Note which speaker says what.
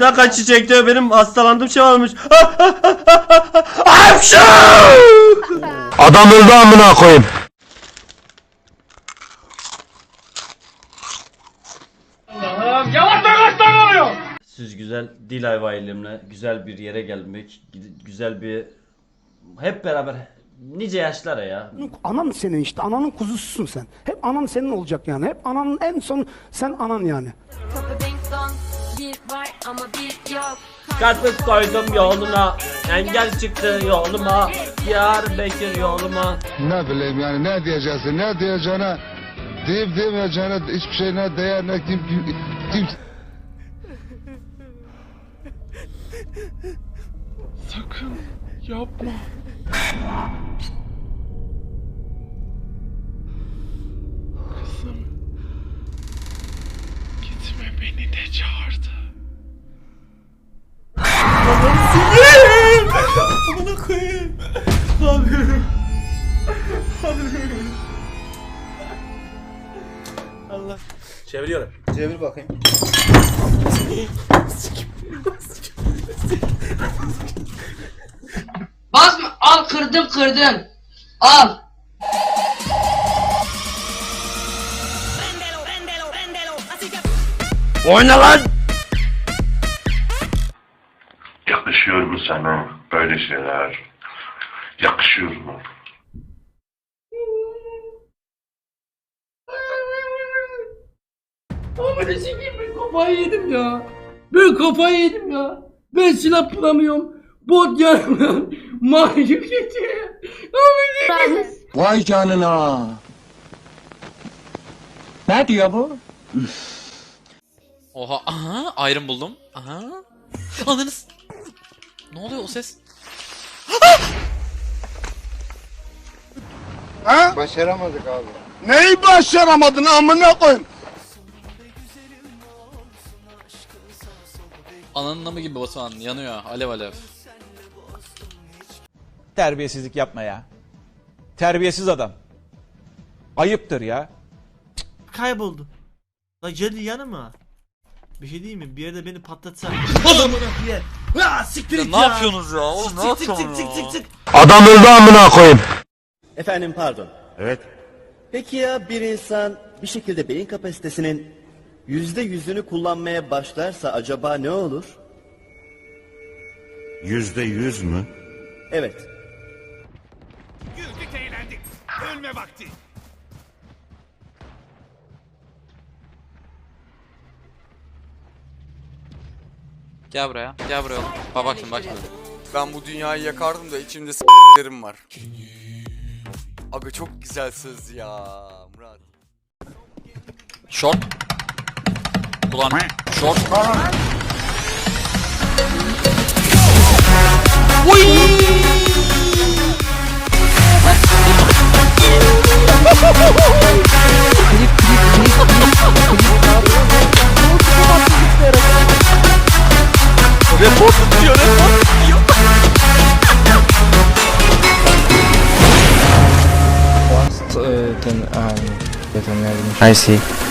Speaker 1: Bir dakika çiçekte benim hastalandığım şey varmış. Hapşu!
Speaker 2: Adam öldü amına koyayım.
Speaker 1: Siz güzel ayva elimle güzel bir yere gelmek, güzel bir hep beraber nice yaşlara ya.
Speaker 3: Anan senin işte. Ananın kuzususun sen. Hep anan senin olacak yani. Hep ananın en son sen anan yani.
Speaker 4: Var ama bir yok
Speaker 1: Karpuz koydum yoluna, engel çıktı yoluma, Diyarbakır yoluma.
Speaker 5: Ne bileyim yani ne diyeceksin ne diyeceğine deyip demeyeceğine hiçbir şey ne değer ne kim kim, kim
Speaker 6: Sakın yapma. Kızım. Gitme beni de çağırdı.
Speaker 1: Allah. Çeviriyorum.
Speaker 7: Çevir bakayım.
Speaker 8: Basma al kırdım kırdım. Al.
Speaker 1: Oyna lan!
Speaker 9: Yakışıyor mu sana böyle şeyler? Yakışıyor mu?
Speaker 8: Amına sikeyim ben kafayı yedim ya. Ben kafayı yedim ya. Ben silah bulamıyorum. Bot yanımdan. Mahkum geçiyor. Amına
Speaker 2: Vay canına. Ne diyor bu?
Speaker 10: Oha aha iron buldum. Aha. Ananız. Ne oluyor o ses?
Speaker 7: Başaramadık abi.
Speaker 5: Neyi başaramadın amına koyayım?
Speaker 10: Ananın namı gibi Batuhan yanıyor alev alev.
Speaker 11: Terbiyesizlik yapma ya. Terbiyesiz adam. Ayıptır ya.
Speaker 1: Kayboldu. La geldi yanıma. Bir şey değil mi? Bir yerde beni patlatsa. Yer. Ha siktir
Speaker 10: Ya ne
Speaker 1: ya.
Speaker 10: yapıyorsunuz ya? Oğlum ne yapıyorsunuz ya?
Speaker 2: Adam öldü amına koyayım.
Speaker 7: Efendim pardon.
Speaker 9: Evet.
Speaker 7: Peki ya bir insan bir şekilde beyin kapasitesinin yüzde yüzünü kullanmaya başlarsa acaba ne olur?
Speaker 9: Yüzde yüz mü?
Speaker 7: Evet.
Speaker 10: Gel buraya. Gel buraya oğlum. Bak bak şimdi bak şimdi.
Speaker 6: Ben bu dünyayı yakardım da içimde s**lerim var. Abi çok güzel söz ya Murat.
Speaker 10: Short. Ulan short.
Speaker 11: I see.